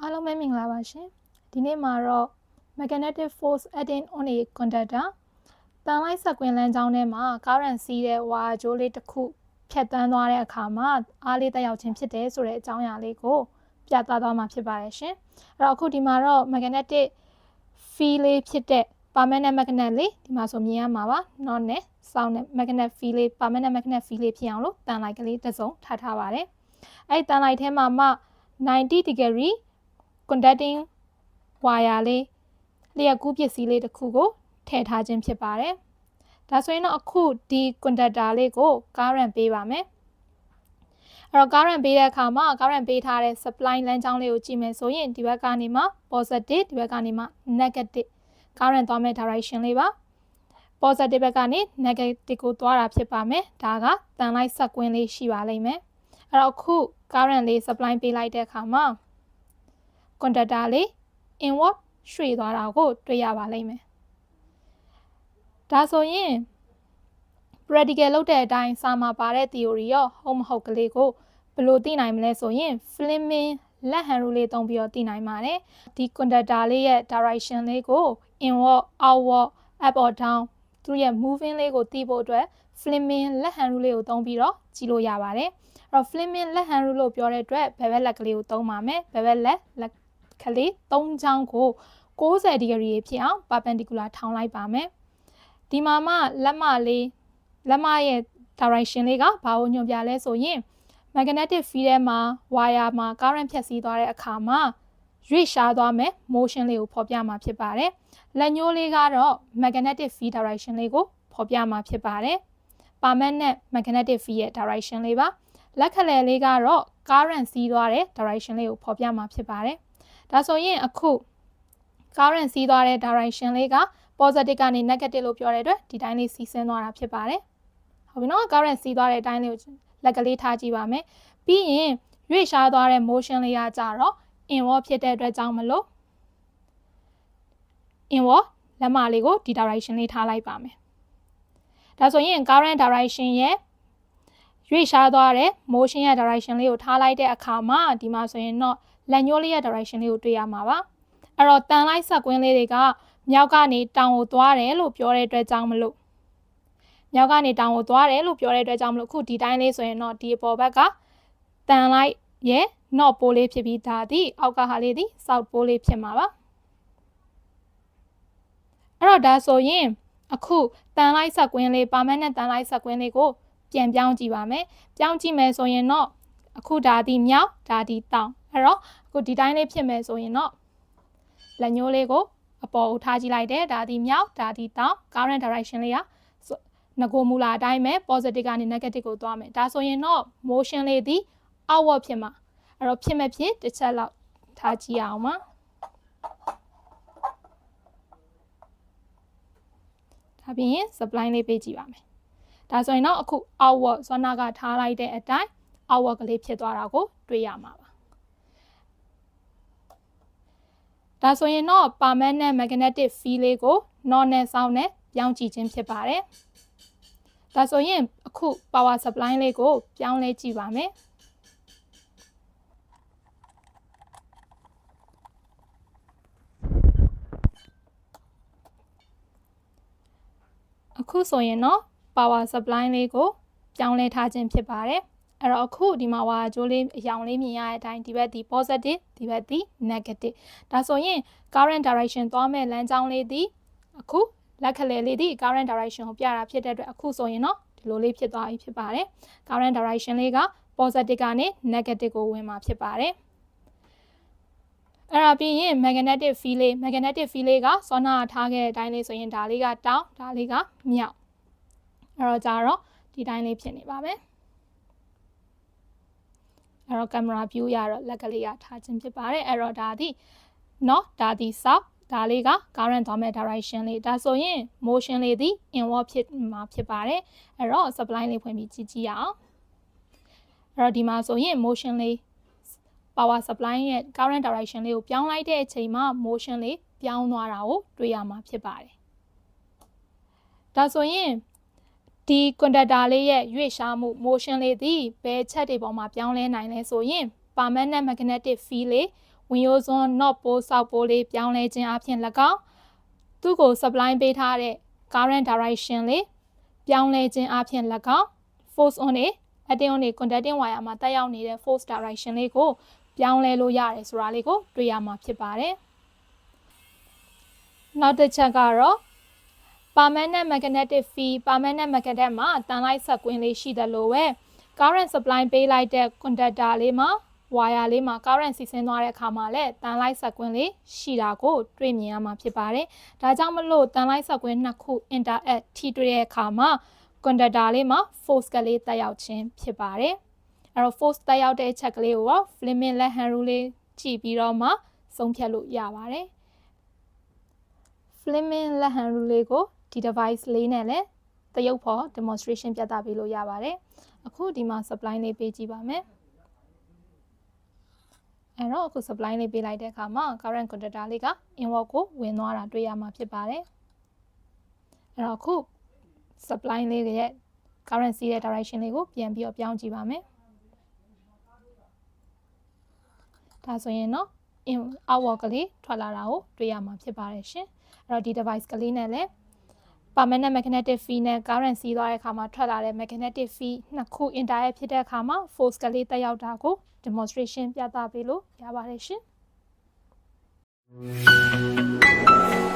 အားလုံးပဲမင်္ဂလာပါရှင်ဒီနေ့မှာတော့ magnetic force adding on a conductor တန်လိုက်ဆက်ကွင်းလမ်းကြောင်းထဲမှာ current စီးတဲ့ဝါကြိုးလေးတစ်ခုဖြတ်တန်းသွားတဲ့အခါမှာအားလေးတက်ရောက်ခြင်းဖြစ်တယ်ဆိုတဲ့အကြောင်းအရာလေးကိုပြသသွားမှာဖြစ်ပါတယ်ရှင်အဲ့တော့အခုဒီမှာတော့ magnetic field လေးဖြစ်တဲ့ permanent magnet လေးဒီမှာဆိုမြင်ရမှာပါ not နဲ့ sound နဲ့ magnet field လေး permanent magnet field လေးဖြစ်အောင်လို့တန်လိုက်ကလေးတစ်စုံထားထားပါတယ်အဲ့တန်လိုက်ထဲမှာမှ 90 degree conducting wire လေးလျှက်ကူးပစ္စည်းလေးတစ်ခုကိုထည့်ထားခြင်းဖြစ်ပါတယ်။ဒါဆိုရင်တော့အခုဒီ conductor လေးကို current ပေးပါမယ်။အဲ့တော့ current ပေးတဲ့အခါမှာ current ပေးထားတဲ့ supply လမ်းကြောင်းလေးကိုကြည့်မယ်ဆိုရင်ဒီဘက်ကနေမှ positive ဒီဘက်ကနေမှ negative current သွားမဲ့ direction လေးပါ။ positive ဘက်ကနေ negative ကိုသွားတာဖြစ်ပါမယ်။ဒါကတန်လိုက်ဆက်ကွင်းလေးရှိပါလိမ့်မယ်။အဲ့တော့အခု current လေး supply ပေးလိုက်တဲ့အခါမှာ conductor လေး inward ရွှေ့သွားတာကိုတွေ့ရပါလိမ့်မယ်။ဒါဆိုရင် practical လုပ်တဲ့အတိုင်းစာမှာပါတဲ့ theory ရောဟုတ်မဟုတ်ကလေးကိုဘယ်လိုသိနိုင်မလဲဆိုရင် Fleming လက်ဟန်ရူလေးသုံးပြီးတော့သိနိုင်ပါတယ်။ဒီ conductor လေးရဲ့ direction လေးကို inward outward up or down သူရဲ့ moving လေးကိုသိဖို့အတွက် Fleming လက်ဟန်ရူလေးကိုသုံးပြီးတော့ကြည့်လို့ရပါတယ်။အဲ့တော့ Fleming လက်ဟန်ရူလို့ပြောတဲ့အတွက်ဘယ်ဘက်လက်ကလေးကိုသုံးပါမယ်။ဘယ်ဘက်လက်လက်ကလေး၃ချောင်းကို60ဒီဂရီဖြစ်အောင် perpendicular ထောင်းလိုက်ပါမယ်ဒီမှာမှလက်မလေးလက်မရဲ့ direction လေးကဘာကိုညွှန်ပြလဲဆိုရင် magnetic field ထဲမှာ wire မှာ current ဖြတ်စီးသွားတဲ့အခါမှာရွေ့ရှားသွားမယ် motion လေးကိုဖော်ပြမှာဖြစ်ပါတယ်လက်ညှိုးလေးကတော့ magnetic field direction လေးကိုဖော်ပြမှာဖြစ်ပါတယ် permanent magnetic field ရဲ့ direction လေးပါလက်ခလဲလေးကတော့ current စီးသွားတဲ့ direction လေးကိုဖော်ပြမှာဖြစ်ပါတယ်ဒါဆိုရင်အခု current စီးသွားတဲ့ direction လေးက positive ကနေ negative လို့ပြောတဲ့အတွက်ဒီတိုင်းလေးစီးဆင်းသွားတာဖြစ်ပါတယ်ဟုတ်ပြီနော် current စီးသွားတဲ့အတိုင်းလေးကိုလက်ကလေးထားကြည့်ပါမယ်ပြီးရင်ရွေ့ရှားသွားတဲ့ motion လေးကကြတော့ inward ဖြစ်တဲ့အတွက်ကြောင့်မလို့ inward လက်မလေးကိုဒီ direction လေးထားလိုက်ပါမယ် ဒါဆိုရင် current direction ရဲ့ရွေ့ရှားသွားတဲ့ motion ရဲ့ direction လေးကိုထားလိုက်တဲ့အခါမှာဒီမှာဆိုရင်တော့လက်ညှိုးလေးရဲ့ direction လေးကိုတွေ့ရမှာပါအဲ့တော့တန်လိုက်ဆက်ကွင်းလေးတွေကမြောက်ကနေတောင်ကိုသွားတယ်လို့ပြောတဲ့အတွက်ကြောင့်မလို့မြောက်ကနေတောင်ကိုသွားတယ်လို့ပြောတဲ့အတွက်ကြောင့်မလို့အခုဒီတိုင်းလေးဆိုရင်တော့ဒီအပေါ်ဘက်ကတန်လိုက်ရဲ့ not ပိုးလေးဖြစ်ပြီးဒါသည်အောက်ကဟာလေးသည် south ပိုးလေးဖြစ်မှာပါအဲ့တော့ဒါဆိုရင် အခုတန်လိုက်ဆက်ကွင်းလေး permanent တန်လိုက်ဆက်ကွင်းလေးကိုပြန်ပြောင်းကြည့်ပါမယ်ပြောင်းကြည့်မယ်ဆိုရင်တော့အခုဒါသည်မြောက်ဒါသည်တောင်အဲ့တော့အခုဒီတိုင်းလေးဖြစ်မယ်ဆိုရင်တော့လက်ညှိုးလေးကိုအပေါ်ကိုထားကြည့်လိုက်တယ်ဒါဒီမြောက်ဒါဒီတောင် current direction လေးကငကိုမူလာအတိုင်းပဲ positive ကနေ negative ကိုသွားမယ်ဒါဆိုရင်တော့ motion လေးဒီ outward ဖြစ်မှာအဲ့တော့ဖြစ်မဲ့ဖြစ်တစ်ချက်လောက်ထားကြည့်အောင်ပါ ဒါပြီးရင် supply လေးပေးကြည့်ပါမယ်ဒါဆိုရင်တော့အခု outward ဆွမ်းနာကထားလိုက်တဲ့အတိုင်း outward ကလေးဖြစ်သွားတာကိုတွေ့ရမှာပါဒါဆိုရင်တော့ permanent magnetic field လေးကို non နဲ့ sound နဲ့ပြောင်းကြည့်ခြင်းဖြစ်ပါတယ်။ဒါဆိုရင်အခု power supply လေးကိုပြောင်းလဲကြည့်ပါမယ်။ အခုဆိုရင်တော့ power supply လေးကိုပြောင်းလဲထားခြင်းဖြစ်ပါတယ်။အဲ့တော့အခုဒီမှာဝါကြိုးလေးအရောင်လေးမြင်ရတဲ့အတိုင်းဒီဘက်ဒီ positive ဒီဘက်ဒီ negative ဒါဆိုရင် current direction သွားမဲ့လမ်းကြောင်းလေးဒီအခုလက်ခလဲလေးဒီ current direction ကိုပြတာဖြစ်တဲ့အတွက်အခုဆိုရင်တော့ဒီလိုလေးဖြစ်သွားပြီဖြစ်ပါတယ် current direction လေးက positive ကနေ negative ကိုဝင်มาဖြစ်ပါတယ် အဲ့ဒါပြီးရင် magnetic field လေး magnetic field လေးကစောနာထားခဲ့တဲ့အတိုင်းလေးဆိုရင်ဒါလေးကတောင်းဒါလေးကမြောက်အဲ့တော့ကြတော့ဒီတိုင်းလေးဖြစ်နေပါမယ်အဲ့တော့ကင်မရာ view ရတော့လက်ကလေးရထားခြင်းဖြစ်ပါတယ်အဲ့တော့ဒါဒီเนาะဒါဒီ south ဒါလေးက current သွားမဲ့ direction လေးဒါဆိုရင် motion လေးဒီ inward ဖြစ်မှာဖြစ်ပါတယ်အဲ့တော့ supply လေးဖွင့်ပြီးကြည့်ကြည့်ရအောင်အဲ့တော့ဒီမှာဆိုရင် motion လေး power supply ရဲ့ current direction လေးကိုပြောင်းလိုက်တဲ့အချိန်မှာ motion လေးပြောင်းသွားတာကိုတွေ့ရမှာဖြစ်ပါတယ်ဒါဆိုရင်ဒီ conductor လေးရဲ့ရွေ့ရှားမှု motion လေးသည်ဘယ်ချက်တွေပေါ်မှာပြောင်းလဲနိုင်လဲဆိုရင် permanent magnetic field လေးဝင်ရိုးစွန်း not ပိုးဆောက်ပိုးလေးပြောင်းလဲခြင်းအပြင်၎င်းသူ့ကို supply ပေးထားတဲ့ current direction လေးပြောင်းလဲခြင်းအပြင်၎င်း force on နေ attain on နေ conducting wire မှာတက်ရောက်နေတဲ့ force direction လေးကို ပြောင်းလဲလို့ရတယ်ဆိုတာလေးကိုတွေ့ရမှာဖြစ်ပါတယ်နောက်တစ်ချက်ကတော့ permanent magnetic field permanent magnet မှာတန်လိုက်ဆက်ကွင်းလေးရှိတယ်လို့ပဲ current supply ပေးလိုက်တဲ့ conductor လေးမှာ wire လေးမှာ current စီးဆင်းသွားတဲ့အခါမှာလည်းတန်လိုက်ဆက်ကွင်းလေးရှိတာကိုတွေ့မြင်ရမှာဖြစ်ပါတယ်။ဒါကြောင့်မလို့တန်လိုက်ဆက်ကွင်းနှစ်ခု interact ထိတွေ့တဲ့အခါမှာ conductor လေးမှာ force ကလေးတက်ရောက်ခြင်းဖြစ်ပါတယ်။ အဲ့တော့ force တက်ရောက်တဲ့အချက်ကလေးကိုတော့ Fleming လက်ဟန်ရူလေးကြည့်ပြီးတော့မှဆုံးဖြတ်လို့ရပါတယ်။ Fleming လက်ဟန်ရူလေးကိုဒီ device လေးနဲ့လည်းတရုပ်ဖော် demonstration ပြသပေးလို့ရပါတယ်။အခုဒီမှာ supply လေးပေးကြည့်ပါမယ်။အဲ့တော့အခု supply လေးပေးလိုက်တဲ့အခါမှာ current conductor လေးက inward ကိုဝင်သွားတာတွေ့ရမှာဖြစ်ပါတယ်။အဲ့တော့အခု supply လေးရဲ့ current စီးတဲ့ direction လေးကိုပြန်ပြီးတော့ပြောင်းကြည့်ပါမယ်။ ဒါဆိုရင်တော့ in outward ကလေးထွက်လာတာကိုတွေ့ရမှာဖြစ်ပါတယ်ရှင်။အဲ့တော့ဒီ device ကလေးနဲ့လည်း permanent magnetic field နဲ့ current စီးသွားတဲ့အခါမှာထွက်လာတဲ့ magnetic field နှစ်ခု interact ဖြစ်တဲ့အခါမှာ force ကလေးတက်ရောက်တာကို demonstration ပြသပေးလို့ရပါတယ်ရှင်။